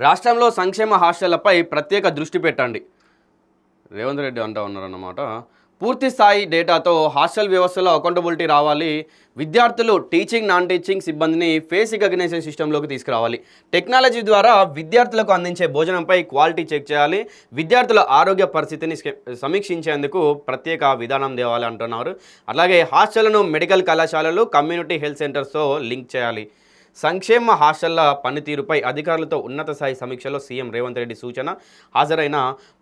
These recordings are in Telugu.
రాష్ట్రంలో సంక్షేమ హాస్టళ్ళపై ప్రత్యేక దృష్టి పెట్టండి. రేవంత్ రెడ్డి అంటూ ఉన్నారన్నమాట. పూర్తి స్థాయి డేటాతో హాస్టల్ వ్యవస్థలో అకౌంటబిలిటీ రావాలి. విద్యార్థులు టీచింగ్ నాన్ టీచింగ్ సిబ్బందిని ఫేస్ రికగ్నైజేషన్ సిస్టంలోకి తీసుకురావాలి. టెక్నాలజీ ద్వారా విద్యార్థులకు అందించే భోజనంపై క్వాలిటీ చెక్ చేయాలి. విద్యార్థుల ఆరోగ్య పరిస్థితిని సమీక్షించేందుకు ప్రత్యేక విధానం తేవాలి అంటున్నారు. అలాగే హాస్టళ్ళను మెడికల్ కళాశాలలు కమ్యూనిటీ హెల్త్ సెంటర్స్తో లింక్ చేయాలి. సంక్షేమ హాస్టళ్ళ పనితీరుపై అధికారులతో ఉన్నత స్థాయి సమీక్షలో సీఎం రేవంత్ రెడ్డి సూచన. హాజరైన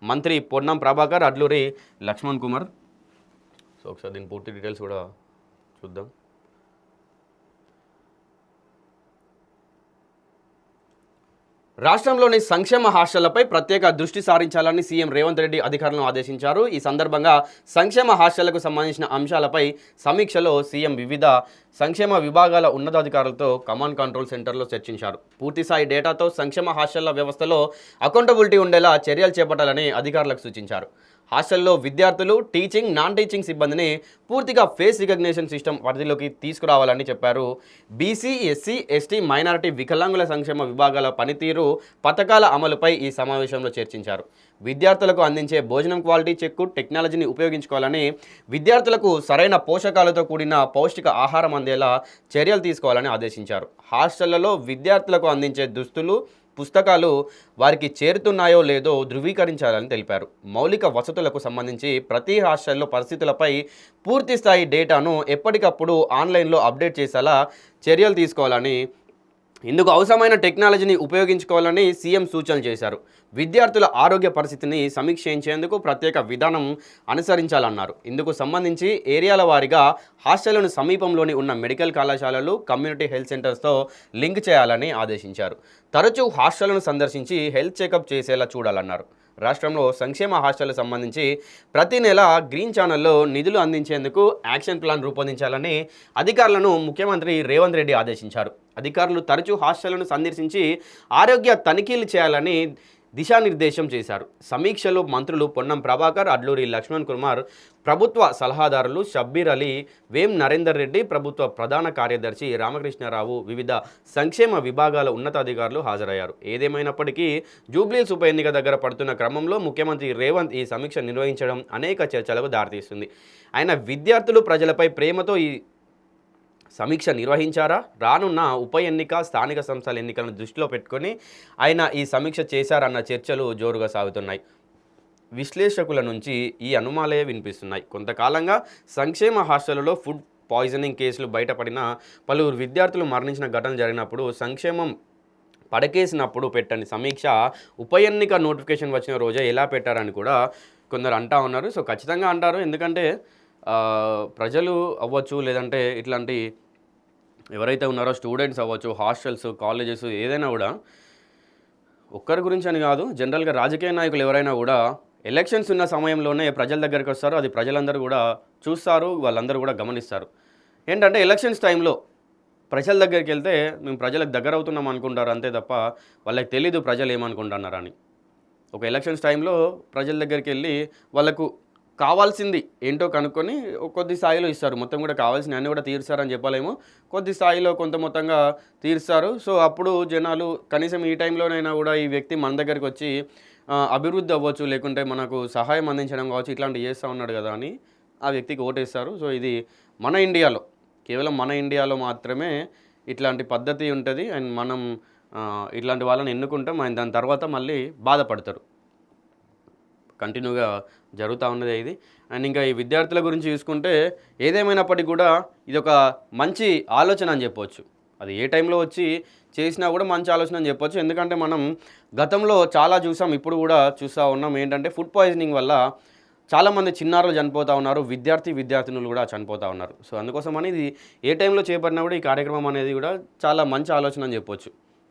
మంత్రి పొన్నం ప్రభాకర్ అడ్లూరి లక్ష్మణ్ కుమార్. సో ఒకసారి దీని పూర్తి డీటెయిల్స్ కూడా చూద్దాం. రాష్ట్రంలోని సంక్షేమ హాస్టళ్ళపై ప్రత్యేక దృష్టి సారించాలని సీఎం రేవంత్ రెడ్డి అధికారులను ఆదేశించారు. ఈ సందర్భంగా సంక్షేమ హాస్టళ్ళకు సంబంధించిన అంశాలపై సమీక్షలో సీఎం వివిధ సంక్షేమ విభాగాల ఉన్నతాధికారులతో కమాండ్ కంట్రోల్ సెంటర్లో చర్చించారు. పూర్తిస్థాయి డేటాతో సంక్షేమ హాస్టళ్ళ వ్యవస్థలో అకౌంటబిలిటీ ఉండేలా చర్యలు చేపట్టాలని అధికారులకు సూచించారు. హాస్టల్లో విద్యార్థులు టీచింగ్ నాన్ టీచింగ్ సిబ్బందిని పూర్తిగా ఫేస్ రికగ్నేషన్ సిస్టమ్ పరిధిలోకి తీసుకురావాలని చెప్పారు. బీసీ ఎస్సీ ఎస్టీ మైనారిటీ వికలాంగుల సంక్షేమ విభాగాల పనితీరు పథకాల అమలుపై ఈ సమావేశంలో చర్చించారు. విద్యార్థులకు అందించే భోజనం క్వాలిటీ చెక్కు టెక్నాలజీని ఉపయోగించుకోవాలని విద్యార్థులకు సరైన పోషకాలతో కూడిన పౌష్టిక ఆహారం అందేలా చర్యలు తీసుకోవాలని ఆదేశించారు. హాస్టళ్ళలో విద్యార్థులకు అందించే దుస్తులు పుస్తకాలు వారికి చేరుతున్నాయో లేదో ధృవీకరించాలని తెలిపారు. మౌలిక వసతులకు సంబంధించి ప్రతి హాస్టల్లో పరిస్థితులపై పూర్తి స్థాయి డేటాను ఎప్పటికప్పుడు ఆన్లైన్లో అప్డేట్ చేసేలా చర్యలు తీసుకోవాలని ఇందుకు అవసరమైన టెక్నాలజీని ఉపయోగించుకోవాలని సీఎం సూచనలు చేశారు. విద్యార్థుల ఆరోగ్య పరిస్థితిని సమీక్షించేందుకు ప్రత్యేక విధానం అనుసరించాలన్నారు. ఇందుకు సంబంధించి ఏరియాల వారీగా హాస్టళ్ళను సమీపంలోని ఉన్న మెడికల్ కళాశాలలు కమ్యూనిటీ హెల్త్ సెంటర్స్తో లింక్ చేయాలని ఆదేశించారు. తరచూ హాస్టళ్ళను సందర్శించి హెల్త్ చెకప్ చేసేలా చూడాలన్నారు. రాష్ట్రంలో సంక్షేమ హాస్టళ్ళకు సంబంధించి ప్రతి నెల గ్రీన్ ఛానల్లో నిధులు అందించేందుకు యాక్షన్ ప్లాన్ రూపొందించాలని అధికారులను ముఖ్యమంత్రి రేవంత్ రెడ్డి ఆదేశించారు. అధికారులు తరచూ హాస్టళ్ళను సందర్శించి ఆరోగ్య తనిఖీలు చేయాలని దిశానిర్దేశం చేశారు. సమీక్షలో మంత్రులు పొన్నం ప్రభాకర్ అడ్లూరి లక్ష్మణ్ కుమార్ ప్రభుత్వ సలహాదారులు షబ్బీర్ అలీ వేం నరేందర్ రెడ్డి ప్రభుత్వ ప్రధాన కార్యదర్శి రామకృష్ణారావు వివిధ సంక్షేమ విభాగాల ఉన్నతాధికారులు హాజరయ్యారు. ఏదేమైనప్పటికీ జూబ్లీస్ ఉప ఎన్నిక దగ్గర పడుతున్న క్రమంలో ముఖ్యమంత్రి రేవంత్ ఈ సమీక్ష నిర్వహించడం అనేక చర్చలకు దారితీస్తుంది. ఆయన విద్యార్థులు ప్రజలపై ప్రేమతో ఈ సమీక్ష నిర్వహించారా? రానున్న ఉప ఎన్నిక స్థానిక సంస్థల ఎన్నికలను దృష్టిలో పెట్టుకొని ఆయన ఈ సమీక్ష చేశారన్న చర్చలు జోరుగా సాగుతున్నాయి. విశ్లేషకుల నుంచి ఈ అనుమాలే వినిపిస్తున్నాయి. కొంతకాలంగా సంక్షేమ హాస్టళ్ళలో ఫుడ్ పాయిజనింగ్ కేసులు బయటపడిన పలువురు విద్యార్థులు మరణించిన ఘటన జరిగినప్పుడు సంక్షేమం పడకేసినప్పుడు పెట్టని సమీక్ష ఉప ఎన్నిక నోటిఫికేషన్ వచ్చిన రోజే ఎలా పెట్టారని కూడా కొందరు అంటా ఉన్నారు. సో ఖచ్చితంగా అంటారు. ఎందుకంటే ప్రజలు అవ్వచ్చు లేదంటే ఇట్లాంటి ఎవరైతే ఉన్నారో స్టూడెంట్స్ అవ్వచ్చు హాస్టల్స్ కాలేజెస్ ఏదైనా కూడా ఒక్కరి గురించి అని కాదు జనరల్గా రాజకీయ నాయకులు ఎవరైనా కూడా ఎలక్షన్స్ ఉన్న సమయంలోనే ప్రజల దగ్గరికి వస్తారు. అది ప్రజలందరూ కూడా చూస్తారు వాళ్ళందరూ కూడా గమనిస్తారు. ఏంటంటే ఎలక్షన్స్ టైంలో ప్రజల దగ్గరికి వెళ్తే మేము ప్రజలకు దగ్గర అవుతున్నాం అనుకుంటారు అంతే తప్ప వాళ్ళకి తెలీదు ప్రజలు ఏమనుకుంటున్నారని. ఒక ఎలక్షన్స్ టైంలో ప్రజల దగ్గరికి వెళ్ళి వాళ్ళకు కావాల్సింది ఏంటో కనుక్కొని కొద్ది స్థాయిలో ఇస్తారు. మొత్తం కూడా కావాల్సిన అన్నీ కూడా తీరుస్తారని చెప్పలేము. కొద్ది స్థాయిలో కొంత మొత్తంగా తీరుస్తారు. సో అప్పుడు జనాలు కనీసం ఈ టైంలోనైనా కూడా ఈ వ్యక్తి మన దగ్గరికి వచ్చి అభివృద్ధి అవ్వచ్చు లేకుంటే మనకు సహాయం అందించడం కావచ్చు ఇట్లాంటివి చేస్తూ ఉన్నాడు కదా అని ఆ వ్యక్తికి ఓటేస్తారు. సో ఇది మన ఇండియాలో కేవలం మన ఇండియాలో మాత్రమే ఇట్లాంటి పద్ధతి ఉంటుంది. అండ్ మనం ఇట్లాంటి వాళ్ళని ఎన్నుకుంటాం. అండ్ దాని తర్వాత మళ్ళీ బాధపడతారు. కంటిన్యూగా జరుగుతూ ఉన్నదే ఇది. అండ్ ఇంకా ఈ విద్యార్థుల గురించి చూసుకుంటే ఏదేమైనప్పటికీ కూడా ఇది ఒక మంచి ఆలోచన అని చెప్పవచ్చు అది ఏ టైంలో వచ్చి చేసినా కూడా మంచి ఆలోచన అని చెప్పొచ్చు. ఎందుకంటే మనం గతంలో చాలా చూసాం ఇప్పుడు కూడా చూస్తూ ఉన్నాం. ఏంటంటే ఫుడ్ పాయిజనింగ్ వల్ల చాలామంది చిన్నారులు చనిపోతూ ఉన్నారు విద్యార్థి విద్యార్థినులు కూడా చనిపోతూ ఉన్నారు. సో అందుకోసం అనేది ఏ టైంలో చేపట్టినా కూడా ఈ కార్యక్రమం అనేది కూడా చాలా మంచి ఆలోచన అని చెప్పొచ్చు.